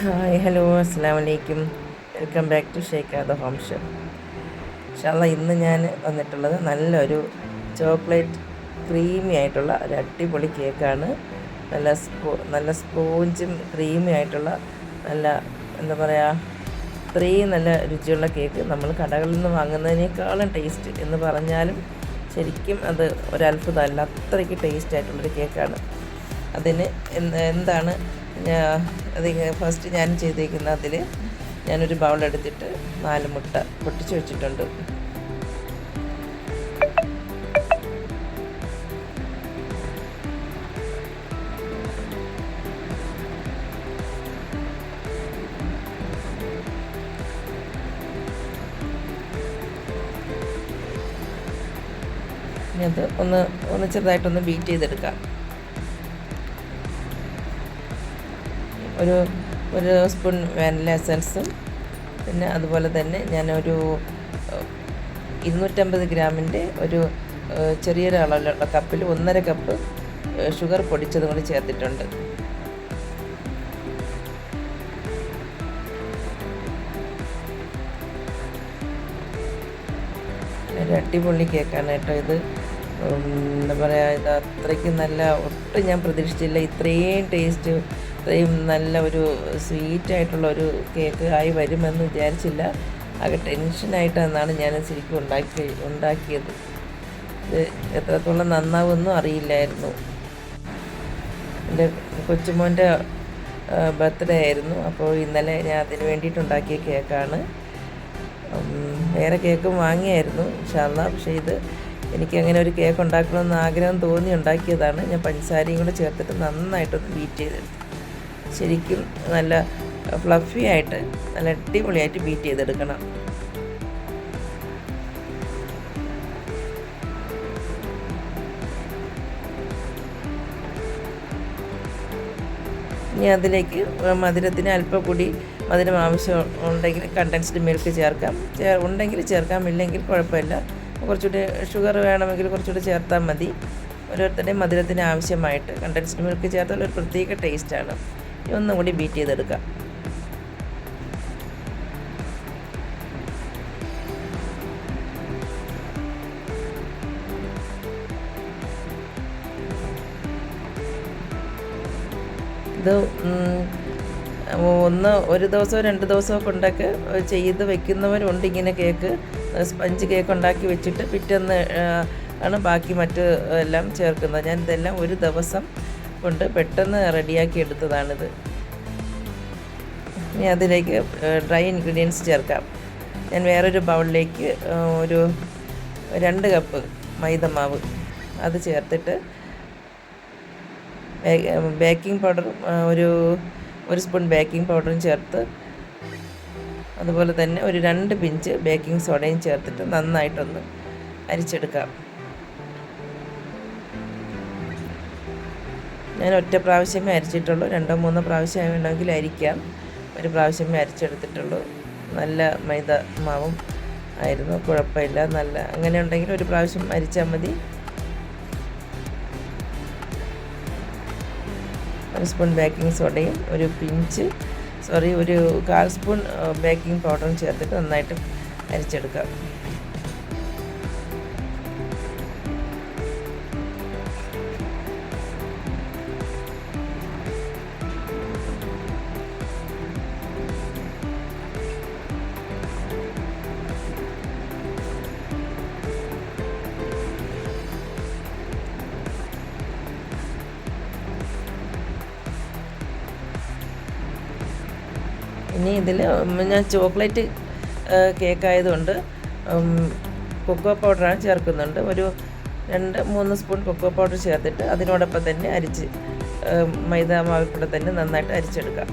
Hi hello അസ്സാം വലൈക്കും welcome back to shake the home show ഷാള ഇന്ന് ഞാൻ വന്നിട്ടുള്ളത് നല്ലൊരു ചോക്ലേറ്റ് ക്രീമി ആയിട്ടുള്ള ഒരു അടിപൊളി കേക്കാണ്. നല്ല സ്പോ നല്ല സ്പോഞ്ചും ക്രീമി ആയിട്ടുള്ള നല്ല എന്താ പറയുക ഇത്രയും നല്ല രുചിയുള്ള കേക്ക് നമ്മൾ കടകളിൽ നിന്ന് വാങ്ങുന്നതിനേക്കാളും ടേസ്റ്റ് എന്ന് പറഞ്ഞാലും ശരിക്കും അത് ഒരത്ഭുതമല്ല. അത്രയ്ക്ക് ടേസ്റ്റ് ആയിട്ടുള്ളൊരു കേക്കാണ്. അതിന് എന്താണ് അത് ഫസ്റ്റ് ഞാൻ ചെയ്തേക്കുന്ന അതിൽ ഞാനൊരു ബൗൾ എടുത്തിട്ട് നാല് മുട്ട പൊട്ടിച്ച് വെച്ചിട്ടുണ്ട്. അത് ഒന്ന് ഒന്ന് ചെറുതായിട്ടൊന്ന് ബീറ്റ് ചെയ്തെടുക്കാം. ഒരു ഒരു സ്പൂൺ വാനില എസൻസും പിന്നെ അതുപോലെ തന്നെ ഞാനൊരു ഇരുന്നൂറ്റമ്പത് ഗ്രാമിന്റെ ഒരു ചെറിയൊരു അളവിലുള്ള കപ്പിൽ ഒന്നര കപ്പ് ഷുഗർ പൊടിച്ചതും കൂടി ചേർത്തിട്ടുണ്ട്. ഒരു അടിപൊളി കേക്കാണ് കേട്ടോ ഇത്. എന്താ പറയുക ഇത് അത്രയ്ക്ക് നല്ല ഒട്ടും ഞാൻ പ്രതീക്ഷിച്ചില്ല. ഇത്രയും ടേസ്റ്റ് ഇത്രയും നല്ല ഒരു സ്വീറ്റ് ആയിട്ടുള്ള ഒരു കേക്ക് ആയി വരുമെന്ന് വിചാരിച്ചില്ല. ആകെ ടെൻഷനായിട്ടെന്നാണ് ഞാൻ ശരിക്കും ഉണ്ടാക്കി ഉണ്ടാക്കിയത്. ഇത് എത്രത്തോളം നന്നാവുമെന്നും അറിയില്ലായിരുന്നു. എന്റെ കൊച്ചുമോന്റെ ബർത്ത്ഡേ ആയിരുന്നു. അപ്പോൾ ഇന്നലെ ഞാൻ അതിന് വേണ്ടിയിട്ടുണ്ടാക്കിയ കേക്കാണ്. വേറെ കേക്കും വാങ്ങിയായിരുന്നു ഇൻഷാല്ല പക്ഷേ ഇത് എനിക്ക് അങ്ങനെ ഒരു കേക്ക് ഉണ്ടാക്കണമെന്ന് ആഗ്രഹം തോന്നി ഉണ്ടാക്കിയതാണ്. ഞാൻ പഞ്ചസാരയും കൂടെ ചേർത്തിട്ട് നന്നായിട്ടൊന്ന് ബീറ്റ് ചെയ്തെടുത്തു. ശരിക്കും നല്ല ഫ്ലഫി ആയിട്ട് നല്ല അടിപൊളിയായിട്ട് ബീറ്റ് ചെയ്തെടുക്കണം. ഇനി അതിലേക്ക് മധുരത്തിന് അല്പം കൂടി മധുരം ആവശ്യം ഉണ്ടെങ്കിൽ കണ്ടൻസ്ഡ് മിൽക്ക് ചേർക്കാം. ചേർ ഉണ്ടെങ്കിൽ ചേർക്കാം ഇല്ലെങ്കിൽ കുഴപ്പമില്ല. കുറച്ചുകൂടി ഷുഗർ വേണമെങ്കിൽ കുറച്ചുകൂടി ചേർത്താൽ മതി. ഓരോരുത്തരുടെയും മധുരത്തിന് ആവശ്യമായിട്ട് കണ്ടൻസ്ഡ് മിൽക്ക് ചേർത്താൽ ഒരു പ്രത്യേക ടേസ്റ്റാണ് ഒന്നും കൂടി ബീറ്റ് ചെയ്തെടുക്കാം. ഇത് ഒന്ന് ഒരു ദിവസമോ രണ്ട് ദിവസമോ കൊണ്ടൊക്കെ ചെയ്ത് വെക്കുന്നവരുണ്ട് ഇങ്ങനെ കേക്ക്. സ്പഞ്ച് കേക്ക് ഉണ്ടാക്കി വെച്ചിട്ട് പിറ്റേന്ന് ആണ് ബാക്കി മറ്റ് എല്ലാം ചേർക്കുന്നത്. ഞാൻ ഇതെല്ലാം ഒരു ദിവസം കൊണ്ട് പെട്ടെന്ന് റെഡിയാക്കി എടുത്തതാണിത്. ഇനി അതിലേക്ക് ഡ്രൈ ഇൻഗ്രീഡിയൻസ് ചേർക്കാം. ഞാൻ വേറൊരു ബൗളിലേക്ക് ഒരു രണ്ട് കപ്പ് മൈദമാവ് അത് ചേർത്തിട്ട് ബേക്കിംഗ് പൗഡർ ഒരു ഒരു സ്പൂൺ ബേക്കിംഗ് പൗഡറും ചേർത്ത് അതുപോലെ തന്നെ ഒരു രണ്ട് പിഞ്ച് ബേക്കിംഗ് സോഡയും ചേർത്തിട്ട് നന്നായിട്ടൊന്ന് അരിച്ചെടുക്കാം. ഞാൻ ഒറ്റ പ്രാവശ്യമേ അരച്ചിട്ടുള്ളൂ. രണ്ടോ മൂന്നോ പ്രാവശ്യം ഉണ്ടെങ്കിൽ അരിക്കാം ഒരു പ്രാവശ്യമേ അരച്ചെടുത്തിട്ടുള്ളൂ. നല്ല മൈദ മാവും ആയിരുന്നു. കുഴപ്പമില്ല. നല്ല അങ്ങനെ ഉണ്ടെങ്കിൽ ഒരു പ്രാവശ്യം അരിച്ചാൽ മതി. ഒരു സ്പൂൺ ബേക്കിംഗ് സോഡയും ഒരു പിഞ്ച് സോറി ഒരു കാൽ സ്പൂൺ ബേക്കിംഗ് പൗഡറും ചേർത്തിട്ട് നന്നായിട്ട് അരിച്ചെടുക്കാം. ഇനി ഇതിൽ ഞാൻ ചോക്ലേറ്റ് കേക്കായതുകൊണ്ട് കൊക്കോ പൗഡറാണ് ചേർക്കുന്നുണ്ട്. ഒരു രണ്ട് മൂന്ന് സ്പൂൺ കൊക്കോ പൗഡർ ചേർത്തിട്ട് അതിനോടൊപ്പം തന്നെ അരിച്ച് മൈദ കൂടെ തന്നെ നന്നായിട്ട് അരിച്ചെടുക്കാം.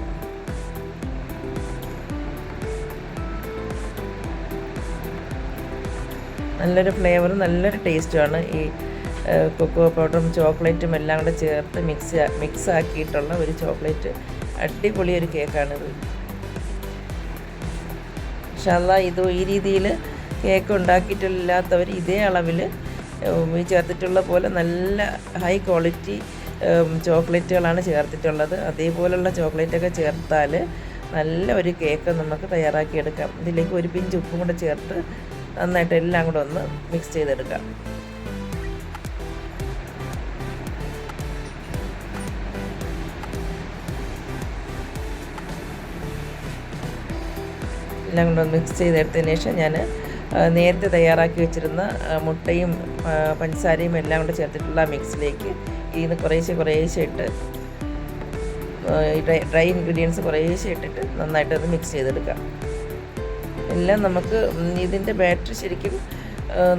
നല്ലൊരു ഫ്ലേവറും നല്ലൊരു ടേസ്റ്റുമാണ് ഈ കൊക്കോ പൗഡറും ചോക്ലേറ്റും എല്ലാം കൂടെ ചേർത്ത് മിക്സ് മിക്സ് ആക്കിയിട്ടുള്ള ഒരു ചോക്ലേറ്റ്. അടിപൊളി ഒരു കേക്കാണിത് ഇൻഷാല്ല ഇത് ഈ രീതിയിൽ കേക്ക് ഉണ്ടാക്കിയിട്ടില്ലാത്തവർ ഇതേ അളവിൽ ചേർത്തിട്ടുള്ള പോലെ നല്ല ഹൈ ക്വാളിറ്റി ചോക്ലേറ്റുകളാണ് ചേർത്തിട്ടുള്ളത്. അതേപോലുള്ള ചോക്ലേറ്റൊക്കെ ചേർത്താൽ നല്ല ഒരു കേക്ക് നമുക്ക് തയ്യാറാക്കിയെടുക്കാം. ഇതിലേക്ക് ഒരു പിഞ്ച് ഉപ്പും കൂടെ ചേർത്ത് നന്നായിട്ട് എല്ലാം കൂടെ ഒന്ന് മിക്സ് ചെയ്തെടുക്കാം. എല്ലാം കൂടെ മിക്സ് ചെയ്തെടുത്തതിന് ശേഷം ഞാൻ നേരത്തെ തയ്യാറാക്കി വെച്ചിരുന്ന മുട്ടയും പഞ്ചസാരയും എല്ലാം കൂടെ ചേർത്തിട്ടുള്ള മിക്സിലേക്ക് ഇതിന് കുറേശ്ശെ കുറേശ്ശെ ഇട്ട് ഡ്രൈ ഇൻഗ്രീഡിയൻസ് കുറേശ്ശെ ഇട്ടിട്ട് നന്നായിട്ട് അത് മിക്സ് ചെയ്തെടുക്കാം. എല്ലാം നമുക്ക് ഇതിന്റെ ബാറ്റർ ശരിക്കും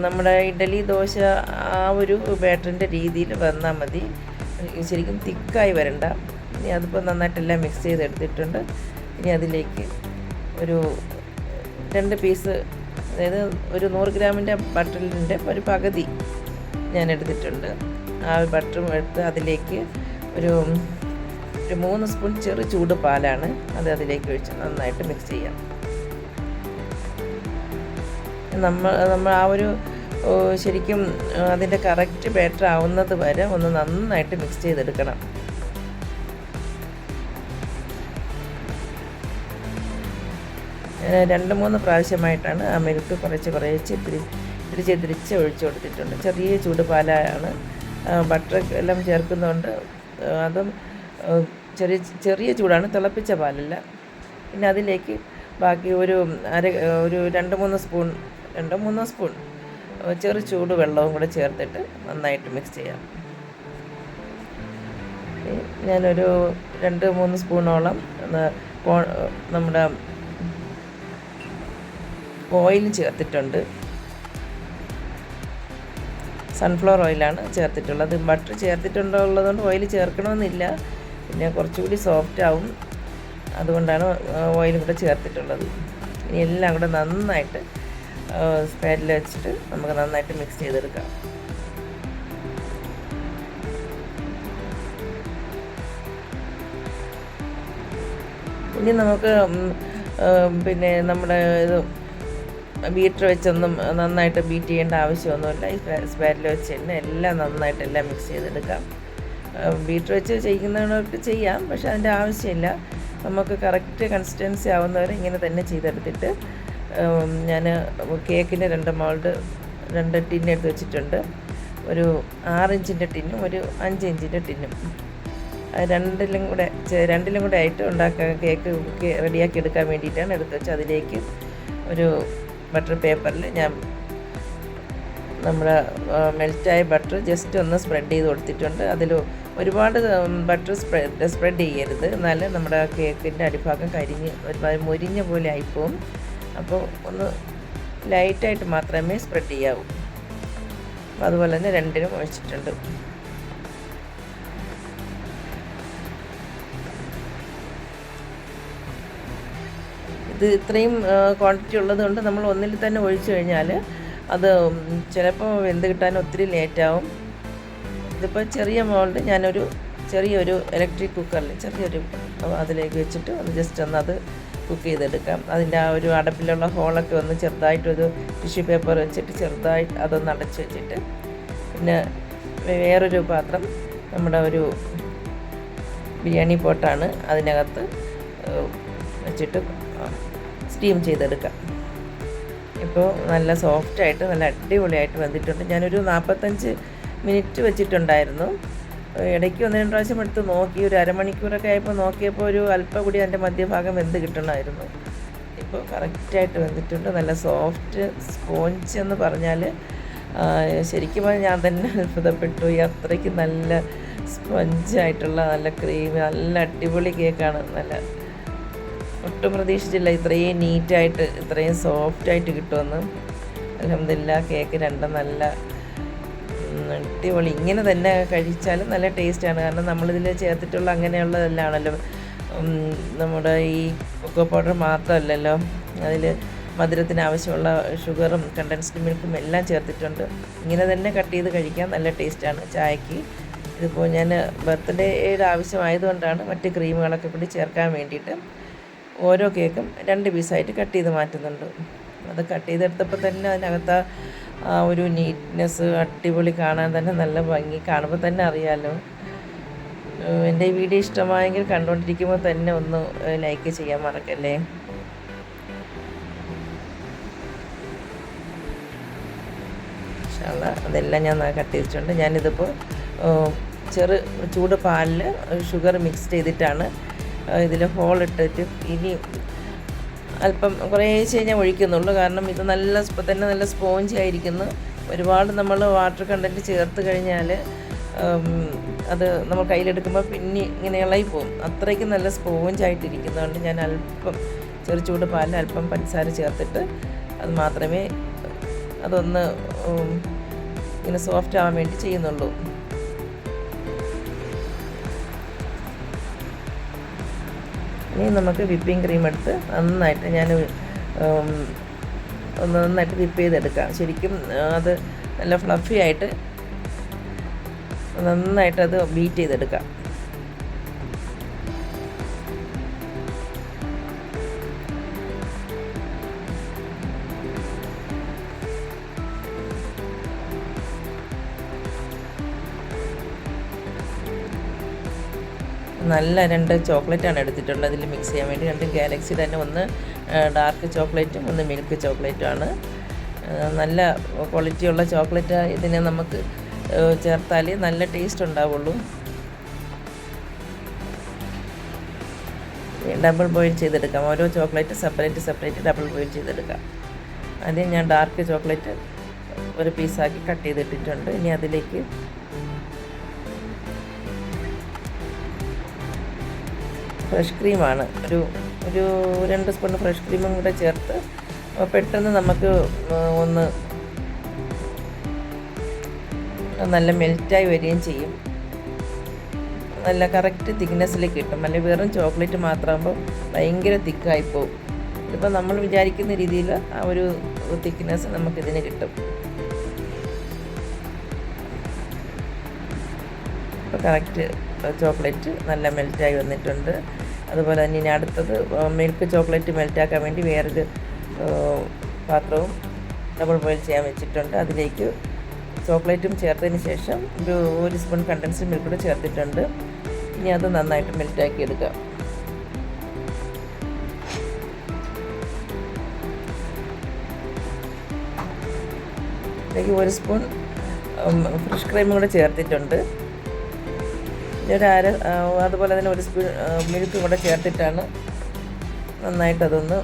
നമ്മുടെ ഇഡലി ദോശ ആ ഒരു ബാറ്ററിന്റെ രീതിയിൽ വന്നാൽ മതി. ശരിക്കും തിക്കായി വരണ്ട. ഇനി അതിപ്പോൾ നന്നായിട്ടെല്ലാം മിക്സ് ചെയ്തെടുത്തിട്ടുണ്ട്. ഇനി അതിലേക്ക് ഒരു രണ്ട് പീസ് അതായത് ഒരു നൂറ് ഗ്രാമിന്റെ ബട്ടറിന്റെ ഒരു പകുതി ഞാൻ എടുത്തിട്ടുണ്ട്. ആ ബട്ടറും എടുത്ത് അതിലേക്ക് ഒരു ഒരു മൂന്ന് സ്പൂൺ ചെറു ചൂട് പാലാണ് അത് അതിലേക്ക് ഒഴിച്ച് നന്നായിട്ട് മിക്സ് ചെയ്യാം. നമ്മൾ നമ്മൾ ആ ഒരു ശരിക്കും അതിന്റെ കറക്റ്റ് ബാറ്റർ ആവുന്നത് വരെ ഒന്ന് നന്നായിട്ട് മിക്സ് ചെയ്തെടുക്കണം. രണ്ട് മൂന്ന് പ്രാവശ്യമായിട്ടാണ് ആ മിൽക്ക് കുറച്ച് കുറേച്ച് തിരിച്ച് തിരിച്ച് ഒഴിച്ചു കൊടുത്തിട്ടുണ്ട്. ചെറിയ ചൂട് പാലാണ്. ബട്ടർ എല്ലാം ചേർക്കുന്നതുകൊണ്ട് അതും ചെറിയ ചെറിയ ചൂടാണ് തിളപ്പിച്ച പാലല്ല. പിന്നെ അതിലേക്ക് ബാക്കി ഒരു അര ഒരു രണ്ട് മൂന്ന് സ്പൂൺ രണ്ടോ മൂന്നോ സ്പൂൺ ചെറു ചൂട് വെള്ളവും കൂടെ ചേർത്തിട്ട് നന്നായിട്ട് മിക്സ് ചെയ്യാം. ഞാനൊരു രണ്ട് മൂന്ന് സ്പൂണോളം നമ്മുടെ ഓയിൽ ചേർത്തിട്ടുണ്ട്. സൺഫ്ലവർ ഓയിലാണ് ചേർത്തിട്ടുള്ളത്. ബട്ടർ ചേർത്തിട്ടുണ്ടോ ഉള്ളതുകൊണ്ട് ഓയിൽ ചേർക്കണമെന്നില്ല. പിന്നെ കുറച്ചുകൂടി സോഫ്റ്റ് ആവും. അതുകൊണ്ടാണ് ഓയിൽ കൂടെ ചേർത്തിട്ടുള്ളത്. ഇനി എല്ലാം കൂടെ നന്നായിട്ട് സ്പാനിൽ വെച്ചിട്ട് നമുക്ക് നന്നായിട്ട് മിക്സ് ചെയ്തെടുക്കാം. ഇനി നമുക്ക് പിന്നെ നമ്മുടെ ഇത് ബീറ്റർ വെച്ചൊന്നും നന്നായിട്ട് ബീറ്റ് ചെയ്യേണ്ട ആവശ്യമൊന്നുമില്ല. ഈ സ്പാരിൽ വെച്ച് തന്നെ എല്ലാം നന്നായിട്ട് എല്ലാം മിക്സ് ചെയ്തെടുക്കാം. ബീറ്റർ വെച്ച് ചെയ്യുന്നവർക്ക് ചെയ്യാം പക്ഷെ അതിന്റെ ആവശ്യമില്ല. നമുക്ക് കറക്റ്റ് കൺസിസ്റ്റൻസി ആവുന്നവരെ ഇങ്ങനെ തന്നെ ചെയ്തെടുത്തിട്ട് ഞാൻ കേക്കിന് രണ്ട് മോൾഡ് രണ്ട് ടിന്ന് എടുത്ത് വെച്ചിട്ടുണ്ട്. ഒരു ആറിഞ്ചിന്റെ ടിന്നും ഒരു അഞ്ച് ഇഞ്ചിന്റെ ടിന്നും രണ്ടിലും കൂടെ രണ്ടിലും കൂടെ ആയിട്ട് ഉണ്ടാക്കാൻ കേക്ക് റെഡിയാക്കി എടുക്കാൻ വേണ്ടിയിട്ടാണ് എടുത്ത് വെച്ചത്. അതിലേക്ക് ഒരു ബട്ടർ പേപ്പറിൽ ഞാൻ നമ്മുടെ മെൽറ്റായ ബട്ടർ ജസ്റ്റ് ഒന്ന് സ്പ്രെഡ് ചെയ്ത് കൊടുത്തിട്ടുണ്ട്. അതിൽ ഒരുപാട് ബട്ടർ സ്പ്രെഡ് സ്പ്രെഡ് ചെയ്യരുത്. എന്നാലും നമ്മുടെ കേക്കിന്റെ അടിഭാഗം കരിഞ്ഞ് ഒരുപാട് മുരിഞ്ഞ പോലെ ആയിപ്പോവും. അപ്പോൾ ഒന്ന് ലൈറ്റായിട്ട് മാത്രമേ സ്പ്രെഡ് ചെയ്യാവൂ. അതുപോലെ തന്നെ രണ്ടിനും ഒഴിച്ചിട്ടുണ്ട്. ഇത് ഇത്രയും ക്വാണ്ടിറ്റി ഉള്ളതുകൊണ്ട് നമ്മൾ ഒന്നിൽ തന്നെ ഒഴിച്ചു കഴിഞ്ഞാൽ അത് ചിലപ്പോൾ വെന്ത് കിട്ടാൻ ഒത്തിരി ലേറ്റാവും ഇതിപ്പോൾ ചെറിയ മോൾഡ് ഞാനൊരു ചെറിയൊരു ഇലക്ട്രിക് കുക്കറിൽ ചെറിയൊരു അതിലേക്ക് വെച്ചിട്ട് ഒന്ന് ജസ്റ്റ് ഒന്ന് അത് കുക്ക് ചെയ്തെടുക്കാം. അതിന്റെ ആ ഒരു അടപ്പിലുള്ള ഹോളൊക്കെ ഒന്ന് ചെറുതായിട്ടൊരു ടിഷ്യൂ പേപ്പർ വെച്ചിട്ട് ചെറുതായിട്ട് അതൊന്ന് അടച്ച് വെച്ചിട്ട് പിന്നെ വേറൊരു പാത്രം നമ്മുടെ ഒരു ബിരിയാണി പോട്ടാണ് അതിനകത്ത് വെച്ചിട്ട് സ്റ്റീം ചെയ്തെടുക്കാം. ഇപ്പോൾ നല്ല സോഫ്റ്റായിട്ട് നല്ല അടിപൊളിയായിട്ട് വന്നിട്ടുണ്ട്. ഞാനൊരു നാൽപ്പത്തഞ്ച് മിനിറ്റ് വെച്ചിട്ടുണ്ടായിരുന്നു. ഇടയ്ക്ക് ഒന്ന് രണ്ട് പ്രാവശ്യം എടുത്ത് നോക്കി. ഒരു അരമണിക്കൂറൊക്കെ ആയപ്പോൾ നോക്കിയപ്പോൾ ഒരു അല്പം കൂടി അതിന്റെ മധ്യഭാഗം വെന്ത് കിട്ടണമായിരുന്നു. ഇപ്പോൾ കറക്റ്റായിട്ട് വെന്തിട്ടുണ്ട് നല്ല സോഫ്റ്റ് സ്പോഞ്ച് എന്ന് പറഞ്ഞാൽ ശരിക്കും ഞാൻ തന്നെ അത്ഭുതപ്പെട്ടു. ഈ അത്രയ്ക്ക് നല്ല സ്പഞ്ചായിട്ടുള്ള നല്ല ക്രീം നല്ല അടിപൊളി കേക്കാണ് നല്ല ഒട്ടും പ്രതീക്ഷിച്ചില്ല. ഇത്രയും നീറ്റായിട്ട് ഇത്രയും സോഫ്റ്റായിട്ട് കിട്ടുമെന്ന്. അലഹമില്ല കേക്ക് രണ്ടും നല്ല അടിപൊളി. ഇങ്ങനെ തന്നെ കഴിച്ചാലും നല്ല ടേസ്റ്റാണ് കാരണം നമ്മളിതിൽ ചേർത്തിട്ടുള്ള അങ്ങനെയുള്ളതല്ലാണല്ലോ. നമ്മുടെ ഈ കൊക്കോ പൗഡർ മാത്രമല്ലല്ലോ. അതിൽ മധുരത്തിന് ആവശ്യമുള്ള ഷുഗറും കണ്ടൻസ്ഡ് മിൽക്കും എല്ലാം ചേർത്തിട്ടുണ്ട്. ഇങ്ങനെ തന്നെ കട്ട് ചെയ്ത് കഴിക്കാൻ നല്ല ടേസ്റ്റാണ് ചായക്ക് ഇതിപ്പോൾ ഞാൻ ബർത്ത്ഡേയുടെ ആവശ്യമായതുകൊണ്ടാണ് മറ്റ് ക്രീമുകളൊക്കെ കൂടി ചേർക്കാൻ വേണ്ടിയിട്ട് ഓരോ കേക്കും രണ്ട് പീസായിട്ട് കട്ട് ചെയ്ത് മാറ്റുന്നുണ്ട്. അത് കട്ട് ചെയ്തെടുത്തപ്പോൾ തന്നെ അതിനകത്ത് ആ ഒരു നീറ്റ്നെസ് അടിപൊളി കാണാൻ തന്നെ നല്ല ഭംഗി കാണുമ്പോൾ തന്നെ അറിയാമല്ലോ എന്റെ വീഡിയോ ഇഷ്ടമായെങ്കിൽ കണ്ടുകൊണ്ടിരിക്കുമ്പോൾ തന്നെ ഒന്ന് ലൈക്ക് ചെയ്യാൻ മറക്കല്ലേ? അതെല്ലാം ഞാൻ കട്ട് ചെയ്തിട്ടുണ്ട്. ഞാനിതിപ്പോൾ ചെറു ചൂട് പാലിൽ ഷുഗർ മിക്സ് ചെയ്തിട്ടാണ് ഇതിൽ ഹോൾ ഇട്ടിട്ട് ഇനി അല്പം കുറേശ്ശേ ഞാൻ ഒഴിക്കുന്നുള്ളൂ. കാരണം ഇത് നല്ല ഇപ്പം തന്നെ നല്ല സ്പോഞ്ച് ആയിരിക്കുന്നു. ഒരുപാട് നമ്മൾ വാട്ടർ കണ്ടന്റ് ചേർത്ത് കഴിഞ്ഞാൽ അത് നമ്മൾ കയ്യിലെടുക്കുമ്പോൾ പിന്നെ ഇങ്ങനെ പോകും അത്രയ്ക്ക് നല്ല സ്പോഞ്ച് ആയിട്ടിരിക്കുന്നതുകൊണ്ട് ഞാൻ അല്പം ചെറു ചൂട് പാലിൽ അല്പം പഞ്ചസാര ചേർത്തിട്ട് അത് മാത്രമേ അതൊന്ന് ഇങ്ങനെ സോഫ്റ്റ് ആവാൻ വേണ്ടി ചെയ്യുന്നുള്ളൂ. ഇനി നമുക്ക് വിപ്പിംഗ് ക്രീം എടുത്ത് നന്നായിട്ട് ഞാൻ ഒന്ന് നന്നായിട്ട് വിപ്പ് ചെയ്തെടുക്കാം. ശരിക്കും അത് നല്ല ഫ്ലഫി ആയിട്ട് നന്നായിട്ട് അത് ബീറ്റ് ചെയ്തെടുക്കാം. നല്ല രണ്ട് ചോക്ലേറ്റാണ് എടുത്തിട്ടുള്ളത് അതിൽ മിക്സ് ചെയ്യാൻ വേണ്ടി രണ്ട് ഗാലക്സി തന്നെ ഒന്ന് ഡാർക്ക് ചോക്ലേറ്റും ഒന്ന് മിൽക്ക് ചോക്ലേറ്റുമാണ് നല്ല ക്വാളിറ്റിയുള്ള ചോക്ലേറ്റ് ഇതിനെ നമുക്ക് ചേർത്താൽ നല്ല ടേസ്റ്റ് ഉണ്ടാവുള്ളൂ. ഡബിൾ ബോയിൽ ചെയ്തെടുക്കാം. ഓരോ chocolate separate separate double boil ചെയ്തെടുക്കാം. ആദ്യം ഞാൻ ഡാർക്ക് ചോക്ലേറ്റ് ഒരു പീസാക്കി കട്ട് ചെയ്തിട്ടിട്ടുണ്ട്. ഇനി അതിലേക്ക് ഫ്രഷ് ക്രീമാണ്. ഒരു ഒരു രണ്ട് സ്പൂൺ ഫ്രഷ് ക്രീമും കൂടെ ചേർത്ത് പെട്ടെന്ന് നമുക്ക് ഒന്ന് നല്ല മെൽറ്റായി വരികയും ചെയ്യും. നല്ല കറക്റ്റ് തിക്നെസ്സിലേക്ക് കിട്ടും. അല്ലെങ്കിൽ വെറും ചോക്ലേറ്റ് മാത്രമാകുമ്പോൾ ഭയങ്കര തിക്കായി പോകും ഇതിപ്പോൾ നമ്മൾ വിചാരിക്കുന്ന രീതിയിൽ ആ ഒരു തിക്നെസ് നമുക്കിതിന് കിട്ടും. ഇപ്പോൾ കറക്റ്റ് ചോക്ലേറ്റ് നല്ല മെൽറ്റായി വന്നിട്ടുണ്ട്. അതുപോലെ തന്നെ ഇനി അടുത്തത് മിൽക്ക് ചോക്ലേറ്റ് മെൽറ്റാക്കാൻ വേണ്ടി വേറൊരു പാത്രവും ഡബിൾ ബോയിൽ ചെയ്യാൻ വെച്ചിട്ടുണ്ട്. അതിലേക്ക് ചോക്ലേറ്റും ചേർത്തതിന് ശേഷം ഒരു ഒരു സ്പൂൺ കണ്ടൻസ്ഡ് മിൽക്ക് കൂടെ ചേർത്തിട്ടുണ്ട്. ഇനി അത് നന്നായിട്ട് മെൽറ്റാക്കി എടുക്കാം. ഇതിലേക്ക് ഒരു സ്പൂൺ ഫ്രഷ് ക്രീമും കൂടെ ചേർത്തിട്ടുണ്ട്. ഒരു അര അതുപോലെ തന്നെ ഒരു സ്പൂൺ മിൽക്ക് കൂടെ ചേർത്തിട്ടാണ് നന്നായിട്ടതൊന്ന്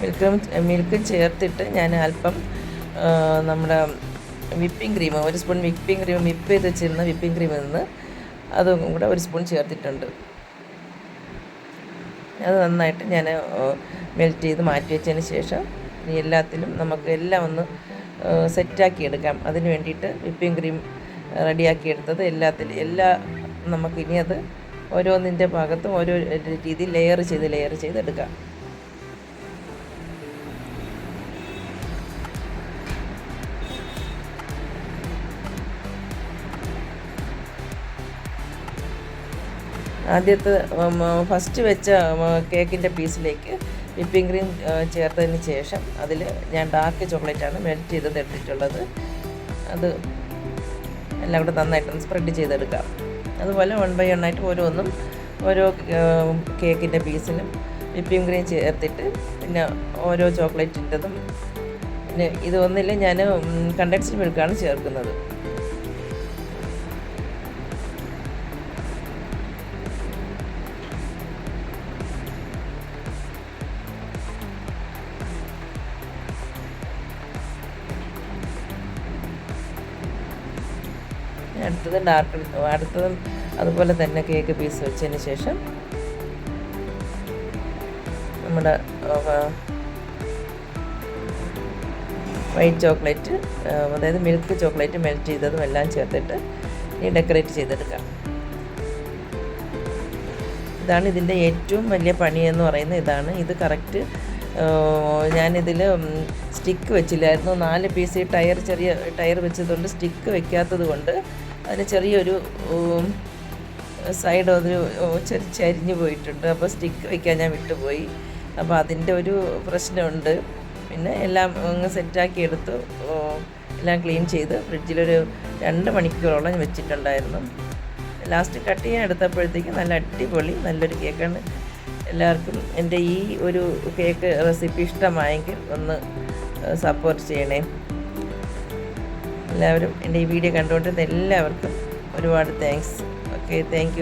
മിൽക്കും മിൽക്കും ചേർത്തിട്ട് ഞാൻ അല്പം നമ്മുടെ വിപ്പിംഗ് ക്രീം ഒരു സ്പൂൺ വിപ്പിംഗ് ക്രീം വിപ്പ് ചെയ്ത് വെച്ചിരുന്ന വിപ്പിംഗ് ക്രീമിൽ നിന്ന് അതും കൂടെ ഒരു സ്പൂൺ ചേർത്തിട്ടുണ്ട്. അത് നന്നായിട്ട് ഞാൻ മെൽറ്റ് ചെയ്ത് മാറ്റി വെച്ചതിന് ശേഷം എല്ലാത്തിലും നമുക്ക് എല്ലാം ഒന്ന് സെറ്റാക്കി എടുക്കാം. അതിന് വേണ്ടിയിട്ട് വിപ്പിംഗ് ക്രീം റെഡിയാക്കി എടുത്തത് എല്ലാത്തിൽ എല്ലാ നമുക്കിനി അത് ഓരോന്നിന്റെ ഭാഗത്തും ഓരോ രീതിയിൽ ലെയർ ചെയ്ത് ലെയർ ചെയ്ത് എടുക്കാം ആദ്യത്തെ ഫസ്റ്റ് വെച്ച കേക്കിന്റെ പീസിലേക്ക് വിപ്പിംഗ് ക്രീം ചേർത്തതിന് ശേഷം അതിൽ ഞാൻ ഡാർക്ക് ചോക്ലേറ്റാണ് മെൽറ്റ് ചെയ്തത് എടുത്തിട്ടുള്ളത്. അത് എല്ലാം കൂടെ നന്നായിട്ടൊന്ന് സ്പ്രെഡ് ചെയ്തെടുക്കാം അതുപോലെ വൺ ബൈ വൺ ആയിട്ട് ഓരോന്നും ഓരോ കേക്കിന്റെ പീസിലും വിപ്പിംഗ് ക്രീം ചേർത്തിട്ട് പിന്നെ ഓരോ ചോക്ലേറ്റിന്റെതും പിന്നെ ഇത് ഞാൻ കണ്ടൻസ്ഡ് മിൽക്കാണ് ചേർക്കുന്നത്. അടുത്തത് ഡാർക്ക് അടുത്തതും അതുപോലെ തന്നെ കേക്ക് പീസ് വെച്ചതിന് ശേഷം നമ്മുടെ വൈറ്റ് ചോക്ലേറ്റ് അതായത് മിൽക്ക് ചോക്ലേറ്റ് മെൽറ്റ് ചെയ്തതും എല്ലാം ചേർത്തിട്ട് ഈ ഡെക്കറേറ്റ് ചെയ്തെടുക്കാം. ഇതാണ് ഇതിന്റെ ഏറ്റവും വലിയ പണി എന്ന് പറയുന്നത്. ഇതാണ് ഇത് കറക്റ്റ് ഞാനിതിൽ സ്റ്റിക്ക് വെച്ചില്ലായിരുന്നു. നാല് പീസ് ടയർ ചെറിയ ടയർ വെച്ചതുകൊണ്ട് സ്റ്റിക്ക് വെക്കാത്തത് കൊണ്ട് അതിന് ചെറിയൊരു സൈഡ് ഒരു ചെറി ചരിഞ്ഞു പോയിട്ടുണ്ട്. അപ്പോൾ സ്റ്റിക്ക് വെക്കാൻ ഞാൻ വിട്ടുപോയി. അപ്പോൾ അതിന്റെ ഒരു പ്രശ്നമുണ്ട്. പിന്നെ എല്ലാം അങ്ങ് സെറ്റാക്കി എടുത്തു. എല്ലാം ക്ലീൻ ചെയ്ത് ഫ്രിഡ്ജിലൊരു രണ്ട് മണിക്കൂറോളം വെച്ചിട്ടുണ്ടായിരുന്നു. ലാസ്റ്റ് കട്ട് ചെയ്യാൻ എടുത്തപ്പോഴത്തേക്ക് നല്ല അടിപൊളി നല്ലൊരു കേക്കാണ് എല്ലാവർക്കും എന്റെ ഈ ഒരു കേക്ക് റെസിപ്പി ഇഷ്ടമായെങ്കിൽ ഒന്ന് സപ്പോർട്ട് ചെയ്യണേ. എല്ലാവരും എന്റെ ഈ വീഡിയോ കണ്ടുകൊണ്ടിരുന്ന എല്ലാവർക്കും ഒരുപാട് താങ്ക്സ് ഓക്കെ താങ്ക്